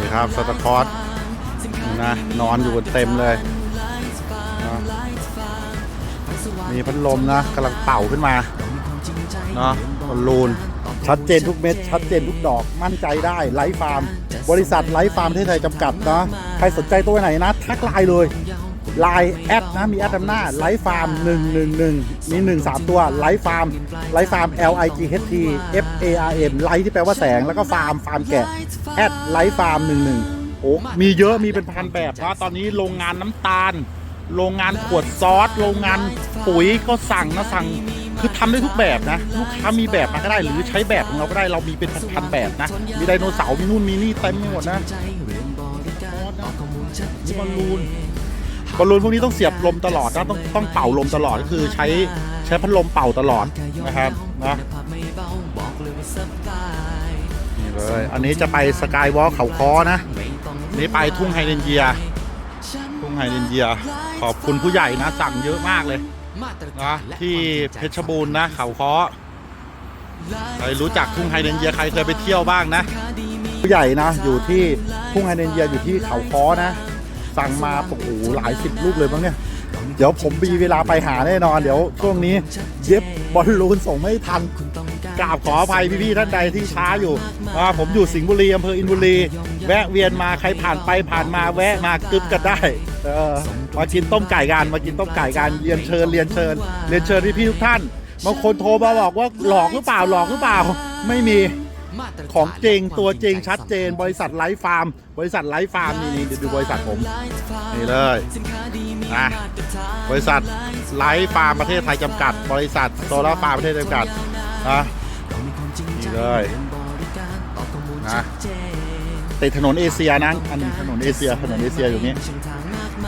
นี่ครับสตาร์คอร์สนะนอนอยู่กันเต็มเลยนะมีพัดลมนะกำลังเป่าขึ้นมาเนาะบอลลูน ชัดเจนทุกเม็ด ชัดเจนทุกดอกมั่นใจได้ไลฟ์ฟาร์ม บริษัทไลฟ์ฟาร์มประเทศไทยจำกัดเนาะใครสนใจตัวไหนนะ ทักไลน์เลย ไลน์แอดนะมีแอดนำหน้าไลฟ์ฟาร์ม111 มี 1 3 ตัวไลฟ์ฟาร์มไลฟ์ฟาร์ม L I G H T F A R M ไลฟ์ที่แปลว่าแสงแล้วก็ฟาร์มฟาร์มแกะแอดไลฟ์ฟาร์ม11โอ้มีเยอะมีเป็นพันแบบนะตอนนี้โรงงานน้ำตาล โรงงานขวดซอส โรงงานปุ๋ยก็สั่งนะสั่งคือทำได้ทุกแบบนะ ลูกค้ามีแบบมาก็ได้หรือใช้แบบของเราก็ได้เรามีเป็นพันๆแบบนะ มีไดโนเสาร์มีนู่นมีนี่เต็มไปหมดนะนี่บอลลูน บอลลูนพวกนี้ต้องเสียบลมตลอดนะต้องต้องเป่าลมตลอดก็คือใช้ใช้พัดลมเป่าตลอดนะครับนะนี่เลยอันนี้จะไปสกายวอล์กเขาคอนะนี่ไปทุ่งไฮเดนเยีย ทุ่งไฮเดนเยีย ขอบคุณผู้ใหญ่นะ สั่งเยอะมากเลยนะที่เพชรบูรณ์นะเขาคอใครรู้จักทุ่งไฮเดนเยียใครเคยไปเที่ยวบ้างนะ ผู้ใหญ่นะอยู่ที่ทุ่งไฮเดนเยียอยู่ที่เขาคอนะ สั่งมาโอ้โหหลายสิบลูกเลยมั้งเนี่ย เดี๋ยวผมมีเวลาไปหาแน่นอน เดี๋ยวช่วงนี้เย็บบอลลูนส่งไม่ทันกราบขออภัยพี่ๆท่านใดที่ช้าอยู่อ่าผมอยู่สิงห์บุรีอำเภออินบุรี แวะเวียนมาใครผ่านไปผ่านมาแวะมากึบกันได้เออมากินต้มไก่กันมากินต้มไก่กันเรียนเชิญเรียนเชิญเรียนเชิญพี่ๆทุกท่านบางคนโทรมาบอกว่าหลอกหรือเปล่าหลอกหรือเปล่า ไม่มี ของจริงตัวจริงชัดเจนบริษัทไลฟ์ฟาร์ม บริษัทไลฟ์ฟาร์มนี่นี่ดูบริษัทผมนี่เลยนะบริษัทไลฟ์ฟาร์มประเทศไทยจำกัด บริษัทโซลาร์ฟาร์มประเทศไทยจำกัดนะนี่เลยนะติดถนนเอเชียนะอันนี้ถนนเอเชียถนนเอเชียอยู่นี้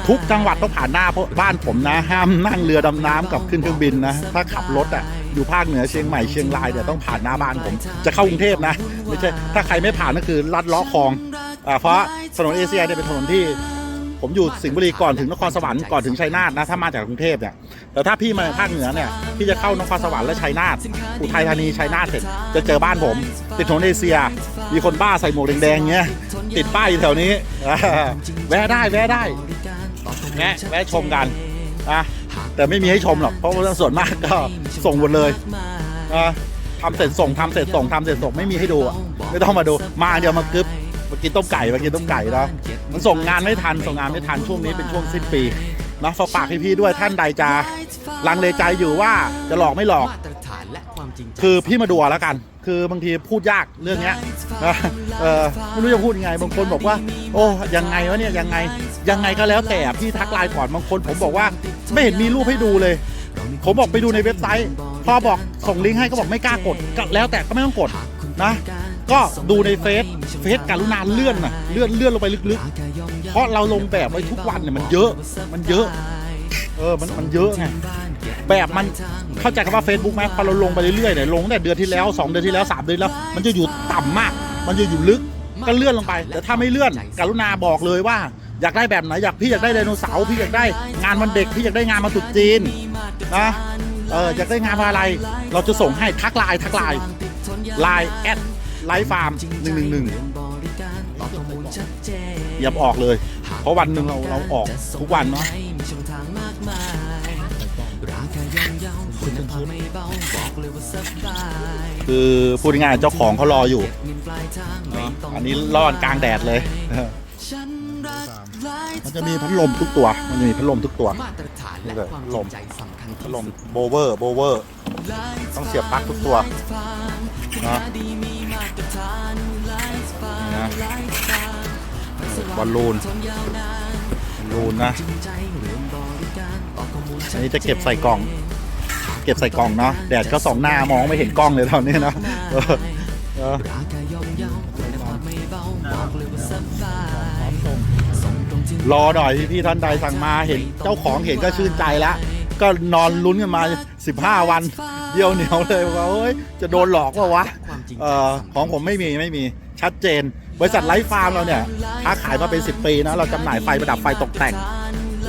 ทุกจังหวัดต้องผ่านหน้าเพราะบ้านผมนะ ห้ามนั่งเรือดำน้ำกับขึ้นเครื่องบินนะ ถ้าขับรถอะ อยู่ภาคเหนือเชียงใหม่เชียงรายเดี๋ยวต้องผ่านหน้าบ้านผมจะเข้ากรุงเทพนะไม่ใช่ถ้าใครไม่ผ่านก็คือลัดล้อคลองอ่าเพราะถนนเอเชียเนี่ยเป็นถนนที่ ผมอยู่สิงห์บุรีก่อนถึงนครสวรรค์ก่อนถึงชัยนาทนะถ้ามาจากกรุงเทพเนี่ยแต่ถ้าพี่มาภาคเหนือเนี่ยพี่จะเข้านครสวรรค์และชัยนาทอุทัยธานีชัยนาทเสร็จจะเจอบ้านผม ติดถนนเอเชีย มีคนบ้าใส่หมวกแดงๆเงี้ยติดป้ายอยู่แถวนี้แวะได้แวะได้แวะแวะชมกันนะ แต่ไม่มีให้ชมหรอกเพราะว่าส่วนมากก็ส่งหมดเลยนะทำเสร็จส่งทำเสร็จส่งทำเสร็จส่งไม่มีให้ดูไม่ต้องมาดูมาเดี๋ยวมากึบมากินต้มไก่มากินต้มไก่แล้วมันส่งงานไม่ทันส่งงานไม่ทันช่วงนี้เป็นช่วงสิ้นปีนะฝากฝากพี่ด้วยท่านใดจะลังเลใจอยู่ว่าจะหลอกไม่หลอกคือพี่มาดูแล้วกัน คือบางทีพูดยากเรื่องเนี้ยไม่รู้จะพูดยังไงบางคนบอกว่า โอ้ยังไงวะเนี่ยยังไงยังไงก็แล้วแต่พี่ทักไลน์ก่อนบางคนผมบอกว่า ไม่เห็นมีรูปให้ดูเลย ผมบอกไปดูในเว็บไซต์ พอบอกส่งลิงก์ให้ก็บอกไม่กล้ากดก็แล้วแต่ก็ไม่ต้องกดนะ ก็ดูในเฟซเฟซการุณาเลื่อนนะเลื่อนเลื่อนลงไปลึกๆ เพราะเราลงแบบไว้ทุกวันเนี่ยมันเยอะมันเยอะเออมันมันเยอะไงแบบมันเข้าใจคำว่า Facebook ไหมพอเราลงไปเรื่อยๆเนี่ยลงแต่เดือนที่แล้ว 2 เดือนที่แล้ว 3 เดือนแล้ว มันจะอยู่ต่ำมาก มันจะอยู่ลึกก็เลื่อนลงไป แต่ถ้าไม่เลื่อนกรุณาบอกเลยว่า อยากได้แบบไหนอยากพี่อยากได้ไดโนเสาร์พี่อยากได้งานวันเด็กพี่อยากได้งานมาตรุษจีนนะเอออยากได้งานมาอะไร เราจะส่งให้ทักไลน์ทักไลน์ไลน์แอดไลฟ์ฟาร์มหนึ่งหนึ่งหนึ่งอย่าออกเลย เพราะวันหนึ่งเราเราออกทุกวันเนาะคือพูดง่ายเจ้าของเขารออยู่อะอันนี้รอดกลางแดดเลย มันจะมีพัดลมทุกตัว มันจะมีพัดลมทุกตัวนี่เลยพัดลมพัดลมโบเวอร์โบเวอร์ ต้องเสียบปลั๊กทุกตัวนะนี่นะบอลลูนบอลลูนนะอันนี้จะเก็บใส่กล่อง เก็บใส่กล่องเนาะแดดก็ส่องหน้ามองไม่เห็นกล้องเลยตอนนี้นะ เออเออรอหน่อยพี่ท่านใดสั่งมาเห็นเจ้าของเห็นก็ชื่นใจแล้วก็นอนลุ้นกันมา 15 วันเดียวเหนียวเลยว่าเฮ้ยจะโดนหลอกเปล่าวะเออของผมไม่มีไม่มีชัดเจน บริษัทไลฟ์ฟาร์มเราเนี่ยค้าขายมาเป็น 10 ปีนะเราจำหน่ายไฟประดับไฟตกแต่ง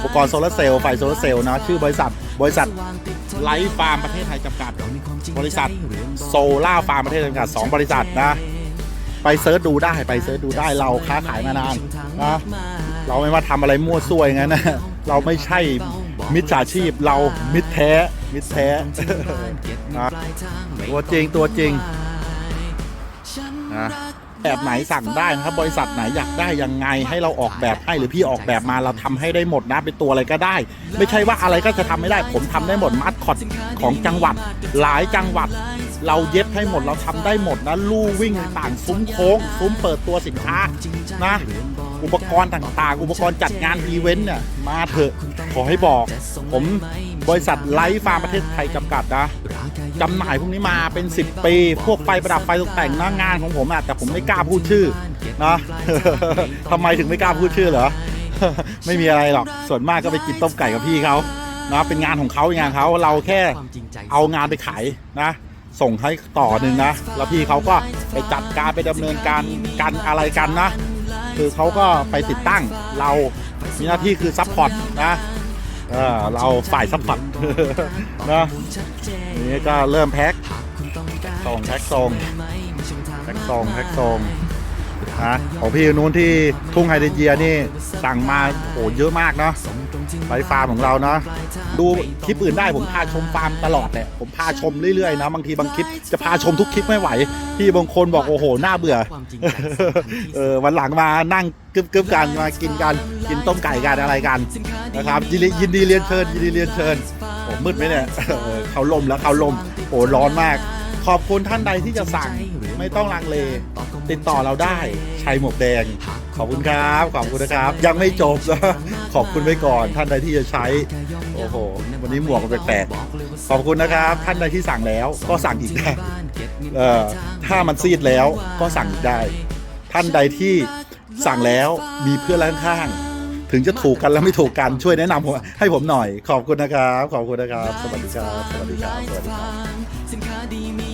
ปกรณ์โซลาร์เซลล์ไฟโซลาร์เซลล์นะชื่อบริษัทบริษัทไลฟ์ฟาร์มประเทศไทยจำกัด บริษัทโซล่าฟาร์มประเทศไทยจำกัด2บริษัทนะ ไปเซิร์ชดูได้ไปเซิร์ชดูได้เราค้าขายมานานนะเราไม่มาทำอะไรมั่วซั่วอย่างนั้นนะเราไม่ใช่มิจฉาชีพเรามิตรแท้ มิตรแท้นะตัวจริงตัวจริงนะ แบบไหนสั่งได้นะครับบริษัทไหนอยากได้ยังไงให้เราออกแบบให้หรือพี่ออกแบบมาเราทำให้ได้หมดนะเป็นตัวอะไรก็ได้ ไม่ใช่ว่าอะไรก็จะทำไม่ได้ ผมทำได้หมดมัดคอดของจังหวัด หลายจังหวัด เราเย็บให้หมดเราทำได้หมดนะลู่วิ่งต่างซุ้มโค้งซุ้มเปิดตัวสินค้านะอุปกรณ์ต่างๆ อุปกรณ์จัดงานอีเวนต์เนี่ยมาเถอะขอให้บอก ผมบริษัทไลฟ์ฟาร์มประเทศไทยจำกัดนะ จำหน่ายพวกนี้มาเป็น 10 ปี พวกไฟประดับไฟตกแต่งหน้างานของผมอะแต่ผมไม่กล้าพูดชื่อนะทำไมถึงไม่กล้าพูดชื่อเหรอไม่มีอะไรหรอกส่วนมากก็ไปกินต้มไก่กับพี่เขานะเป็นงานของเขางานเขาเราแค่เอางานไปขายนะส่งให้ต่อหนึ่งนะ แล้วพี่เขาก็ไปจัดการไปดำเนินการกันอะไรกันนะ คือเขาก็ไปติดตั้งเรา มีหน้าที่คือซัพพอร์ตนะ เออเราฝ่ายซัพพอร์ตนะนี่ก็เริ่มแพ็คส่งแพ็คส่งแพ็คส่งแพ็คส่ง นะของพี่นู้นที่ทุ่งไฮเดรนเยียนี่สั่งมาโอ้เยอะมากเนาะไปฟาร์มของเราเนาะดูคลิปอื่นได้ผมพาชมฟาร์มตลอดแหละผมพาชมเรื่อยๆนะบางทีบางคลิปจะพาชมทุกคลิปไม่ไหวพี่บางคนบอกโอ้โหน่าเบื่อเออวันหลังมานั่งกึบกึบกันมากินกันกินต้มไก่กันอะไรกันนะครับยินดียินดีเรียนเชิญยินดีเรียนเชิญโอ้มืดไหมเนี่ยเออเขาลมแล้วเขาลมโอ้ร้อนมาก ขอบคุณท่านใดที่จะสั่งไม่ต้องลังเล ติดต่อเราได้ชัยหมวกแดง ขอบคุณครับขอบคุณนะครับ ยังไม่จบนะขอบคุณไว้ก่อนท่านใดที่จะใช้ โอ้โห วันนี้หมวกมันแปลกๆขอบคุณนะครับ ท่านใดที่สั่งแล้วก็สั่งอีกได้เออถ้ามันซีดแล้วก็สั่งอีกได้ ท่านใดที่สั่งแล้วมีเพื่อนข้างๆถึงจะถูกกันแล้วไม่ถูกกันช่วยแนะนำผมให้ผมหน่อย ขอบคุณนะครับ ขอบคุณนะครับ สวัสดีครับ สวัสดีครับสวัสดีครับ